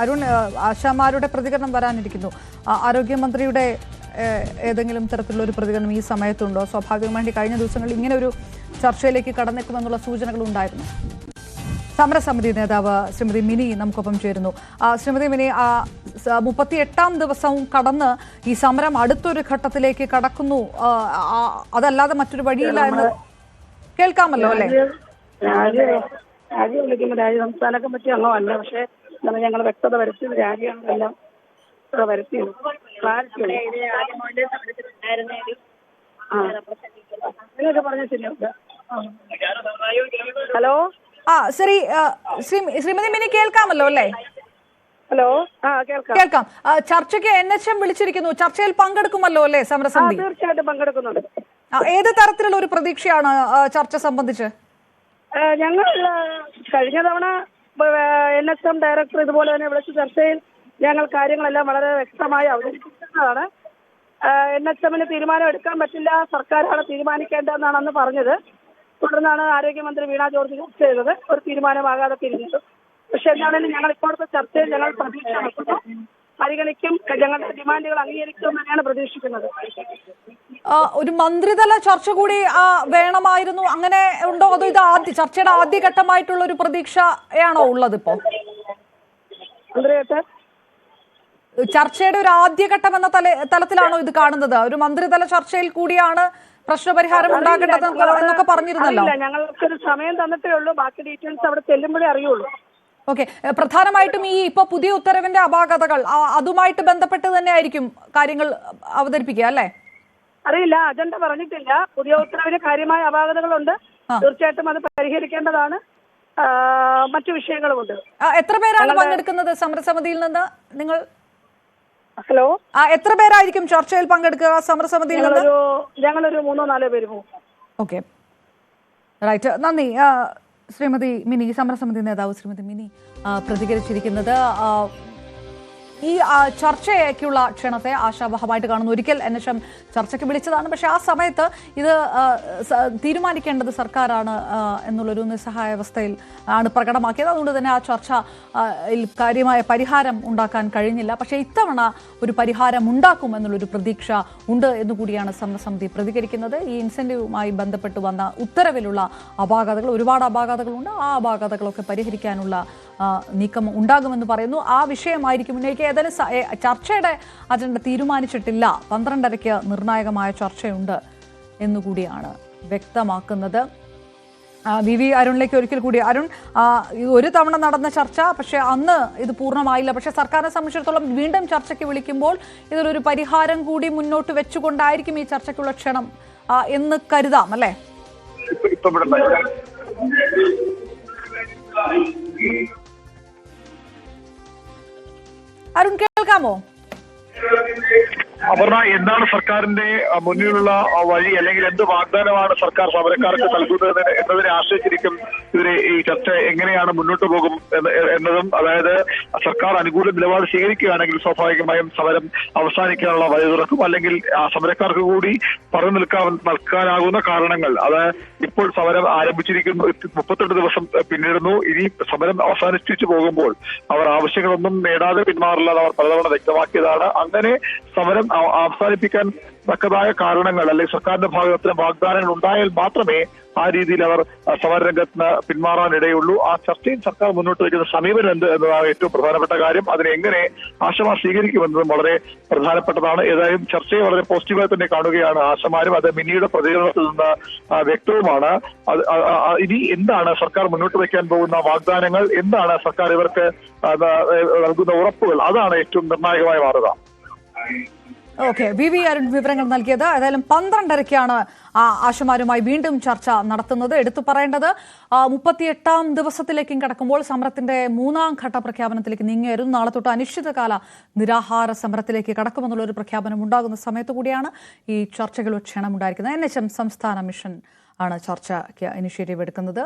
അരുൺ ആശാമാരുടെ പ്രതികരണം വരാനിരിക്കുന്നു. ആരോഗ്യമന്ത്രിയുടെ ഏതെങ്കിലും തരത്തിലുള്ള ഒരു പ്രതികരണം ഈ സമയത്തുണ്ടോ? സ്വാഭാവികമായിട്ട് കഴിഞ്ഞ ദിവസങ്ങളിൽ ഇങ്ങനെ ഒരു ചർച്ചയിലേക്ക് കടന്നേക്കുമെന്നുള്ള സൂചനകൾ ഉണ്ടായിരുന്നു സമരസമിതി നേതാവ് ശ്രീമതി മിനി നമുക്കൊപ്പം ചേരുന്നു. ശ്രീമതി മിനി ആ, മുപ്പത്തി എട്ടാം ദിവസവും കടന്ന് ഈ സമരം അടുത്തൊരു ഘട്ടത്തിലേക്ക് കടക്കുന്നു. അതല്ലാതെ മറ്റൊരു വഴിയില്ല എന്ന് കേൾക്കാമല്ലോ അല്ലേ? രാജ്യം രാജി വിളിക്കുമ്പോൾ രാജ്യ സംസ്ഥാന കമ്മിറ്റി അംഗമല്ല പക്ഷേ ഇന്നലെ ഞങ്ങൾ വ്യക്തത വരുത്തിയത് രാജ്യങ്ങളെല്ലാം വരുത്തിയത് ക്ലാരിറ്റി അങ്ങനെയൊക്കെ പറഞ്ഞ ശരിയുണ്ട് ഹലോ? ആ ശരി ആ, ശ്രീ ശ്രീമതി മിനി കേൾക്കാമല്ലോ അല്ലേ? ഹലോ? ആ കേൾക്കാം. കേൾക്കാം. ചർച്ചയ്ക്ക് എൻ എച്ച് എം വിളിച്ചിരിക്കുന്നു. ചർച്ചയിൽ പങ്കെടുക്കുമല്ലോ അല്ലേ സമരസമിതി? തീർച്ചയായിട്ടും പങ്കെടുക്കുന്നുണ്ട്. ഏത് തരത്തിലുള്ള ഒരു പ്രതീക്ഷയാണ് ചർച്ച സംബന്ധിച്ച്? ഞങ്ങൾ കഴിഞ്ഞ തവണ എൻ എസ് എം ഡയറക്ടർ ഇതുപോലെ തന്നെ വിളിച്ച ചർച്ചയിൽ ഞങ്ങൾ കാര്യങ്ങളെല്ലാം വളരെ വ്യക്തമായി അവതരിപ്പിക്കുന്നതാണ് എൻ എച്ച് എമ്മിന് തീരുമാനം എടുക്കാൻ പറ്റില്ല സർക്കാരാണ് തീരുമാനിക്കേണ്ടതെന്നാണ് അന്ന് പറഞ്ഞത്. തുടർന്നാണ് ആരോഗ്യമന്ത്രി വീണ ജോർജ് ചർച്ച ചെയ്തത്. ഒരു തീരുമാനമാകാതെ പിരിഞ്ഞത് പക്ഷെ എന്താണെങ്കിലും ഞങ്ങൾ ഇപ്പോഴത്തെ ചർച്ചയിൽ ഞങ്ങൾ പ്രതീക്ഷ നടത്തുന്നു പരിഗണിക്കും ഞങ്ങളുടെ ഡിമാൻഡുകൾ അംഗീകരിക്കും തന്നെയാണ് പ്രതീക്ഷിക്കുന്നത്. ഒരു മന്ത്രിതല ചർച്ച കൂടി വേണമായിരുന്നു. അങ്ങനെ ഉണ്ടോ? അതോ ഇത് ആദ്യ ചർച്ചയുടെ ആദ്യഘട്ടമായിട്ടുള്ള ഒരു പ്രതീക്ഷയാണോ ഉള്ളത് ഇപ്പോ? ചർച്ചയുടെ ഒരു ആദ്യഘട്ടം എന്ന തല തലത്തിലാണോ ഇത് കാണുന്നത്? ഒരു മന്ത്രിതല ചർച്ചയിൽ കൂടിയാണ് പ്രശ്നപരിഹാരം ഉണ്ടാക്കേണ്ടത് എന്നൊക്കെ പറഞ്ഞിരുന്നല്ലോ. ഞങ്ങൾക്കൊരു സമയം തന്നിട്ടേ ഉള്ളൂ. ബാക്കി ഡീറ്റെയിൽസ് അവിടെ ചെല്ലുമ്പോഴേ അറിയുള്ളൂ. ഓക്കെ. പ്രധാനമായിട്ടും ഈ ഇപ്പൊ പുതിയ ഉത്തരവിന്റെ അപാകതകൾ അതുമായിട്ട് ബന്ധപ്പെട്ട് തന്നെ ആയിരിക്കും കാര്യങ്ങൾ അവതരിപ്പിക്കുക അല്ലേ? അറിയില്ല അജണ്ട പറഞ്ഞിട്ടില്ല. പുതിയ ഉത്തരവിന് കാര്യമായ അപാകതകളുണ്ട്. തീർച്ചയായിട്ടും അത് പരിഹരിക്കേണ്ടതാണ്. മറ്റു വിഷയങ്ങളുമുണ്ട്. ഉണ്ട് എത്ര പേരാണ് പങ്കെടുക്കുന്നത്? സമരസമിതിയിൽ നിന്ന് നിങ്ങൾ? ഹലോ? ആ, എത്ര പേരായിരിക്കും ചർച്ചയിൽ പങ്കെടുക്കുക സമരസമിതിയിൽ നിന്ന്? ഞങ്ങളൊരു മൂന്നോ നാലോ പേര് പോകും. ഓക്കെ. റൈറ്റ്. നന്ദി. ശ്രീമതി മിനി സമരസമിതി നേതാവ് ശ്രീമതി മിനി പ്രതികരിച്ചിരിക്കുന്നത്. ഈ ചർച്ചയ്ക്കുള്ള ക്ഷണത്തെ ആശാവഹമായിട്ട് കാണുന്നു. ഒരിക്കൽ എൻ എച്ച് എം ചർച്ചയ്ക്ക് വിളിച്ചതാണ്. പക്ഷേ ആ സമയത്ത് ഇത് തീരുമാനിക്കേണ്ടത് സർക്കാരാണ് എന്നുള്ളൊരു എന്നുള്ളൊരു നിസ്സഹായാവസ്ഥയിൽ ആണ് പ്രകടമാക്കിയത്. അതുകൊണ്ട് തന്നെ ആ ചർച്ച കാര്യമായ പരിഹാരം ഉണ്ടാക്കാൻ കഴിഞ്ഞില്ല. പക്ഷേ ഇത്തവണ ഒരു പരിഹാരം ഉണ്ടാക്കും എന്നുള്ളൊരു പ്രതീക്ഷ ഉണ്ട് എന്നുകൂടിയാണ് സമരസമിതി പ്രതികരിക്കുന്നത്. ഈ ഇൻസെന്റീവുമായി ബന്ധപ്പെട്ട് വന്ന ഉത്തരവിലുള്ള അപാകതകൾ ഒരുപാട് അപാകതകളുണ്ട്. ആ അപാകതകളൊക്കെ പരിഹരിക്കാനുള്ള നീക്കം ഉണ്ടാകുമെന്ന് പറയുന്നു. ആ വിഷയമായിരിക്കും ഉന്നയിക്കുക. ഏതായാലും ചർച്ചയുടെ അജണ്ട തീരുമാനിച്ചിട്ടില്ല. പന്ത്രണ്ടരയ്ക്ക് നിർണായകമായ ചർച്ചയുണ്ട് എന്നുകൂടിയാണ് വ്യക്തമാക്കുന്നത്. വി വി അരുണിലേക്ക് ഒരിക്കൽ കൂടി. അരുൺ ഒരു തവണ നടന്ന ചർച്ച പക്ഷേ അന്ന് ഇത് പൂർണമായില്ല. പക്ഷേ സർക്കാരിനെ സംബന്ധിച്ചിടത്തോളം വീണ്ടും ചർച്ചയ്ക്ക് വിളിക്കുമ്പോൾ ഇതിലൊരു പരിഹാരം കൂടി മുന്നോട്ട് വെച്ചുകൊണ്ടായിരിക്കും ഈ ചർച്ചയ്ക്കുള്ള ക്ഷണം എന്ന് കരുതാം അല്ലേ? അരുൺ കേൾക്കാമോ അപർണ എന്താണ് സർക്കാരിന്റെ മുന്നിലുള്ള വഴി? അല്ലെങ്കിൽ എന്ത് വാഗ്ദാനമാണ് സർക്കാർ സമരക്കാർക്ക് നൽകുന്നത് എന്നതിനെ ആശ്രയിച്ചിരിക്കും ഇവരെ ഈ ചർച്ച എങ്ങനെയാണ് മുന്നോട്ട് പോകും എന്ന് എന്നതും അതായത് സർക്കാർ അനുകൂല നിലപാട് സ്വീകരിക്കുകയാണെങ്കിൽ സ്വാഭാവികമായും സമരം അവസാനിക്കാനുള്ള വഴി തുറക്കും. അല്ലെങ്കിൽ ആ സമരക്കാർക്ക് കൂടി പറഞ്ഞു നിൽക്കാൻ നൽകാനാകുന്ന കാരണങ്ങൾ. അത് ഇപ്പോൾ സമരം ആരംഭിച്ചിരിക്കുന്നു. മുപ്പത്തെട്ട് ദിവസം പിന്നിടുന്നു. ഇനി സമരം അവസാനിച്ചു പോകുമ്പോൾ അവർ ആവശ്യങ്ങളൊന്നും നേടാതെ പിന്മാറില്ലാതെ അവർ പലതവണ വ്യക്തമാക്കിയതാണ്. അങ്ങനെ സമരം അവസാനിപ്പിക്കാൻ തക്കതായ കാരണങ്ങൾ അല്ലെങ്കിൽ സർക്കാരിന്റെ ഭാഗത്തിന് വാഗ്ദാനങ്ങൾ ഉണ്ടായാൽ മാത്രമേ ആ രീതിയിൽ അവർ സമരരംഗത്തിന് പിന്മാറാനിടയുള്ളൂ. ആ ചർച്ചയിൽ സർക്കാർ മുന്നോട്ട് വയ്ക്കുന്ന സമീപനം എന്ത് എന്നതാണ് ഏറ്റവും പ്രധാനപ്പെട്ട കാര്യം. അതിനെ എങ്ങനെ ആശമാർ സ്വീകരിക്കുമെന്നതും വളരെ പ്രധാനപ്പെട്ടതാണ്. ഏതായാലും ചർച്ചയെ വളരെ പോസിറ്റീവായി തന്നെ കാണുകയാണ് ആശമാരും. അത് മിനിയുടെ പ്രതികരണത്തിൽ നിന്ന് വ്യക്തവുമാണ്. ഇനി എന്താണ് സർക്കാർ മുന്നോട്ട് വയ്ക്കാൻ പോകുന്ന വാഗ്ദാനങ്ങൾ? എന്താണ് സർക്കാർ ഇവർക്ക് നൽകുന്ന ഉറപ്പുകൾ? അതാണ് ഏറ്റവും നിർണായകമായ മാറുക ഓക്കെ വി വി അരുൺ വിവരങ്ങൾ നൽകിയത്. ഏതായാലും പന്ത്രണ്ടരയ്ക്കാണ് ആശമാരുമായി വീണ്ടും ചർച്ച നടത്തുന്നത്. എടുത്തു പറയേണ്ടത് മുപ്പത്തിയെട്ടാം ദിവസത്തിലേക്കും കടക്കുമ്പോൾ സമരത്തിന്റെ മൂന്നാം ഘട്ട പ്രഖ്യാപനത്തിലേക്ക് നീങ്ങിയായിരുന്നു നാളെ തൊട്ട് അനിശ്ചിതകാല നിരാഹാര സമരത്തിലേക്ക് കടക്കുമെന്നുള്ള ഒരു പ്രഖ്യാപനം ഉണ്ടാകുന്ന സമയത്ത് കൂടിയാണ് ഈ ചർച്ചകൾ ക്ഷണമുണ്ടായിരിക്കുന്നത്. എൻ എച്ച് എം സംസ്ഥാന മിഷൻ ആണ് ചർച്ചയ്ക്ക് ഇനിഷ്യേറ്റീവ് എടുക്കുന്നത്.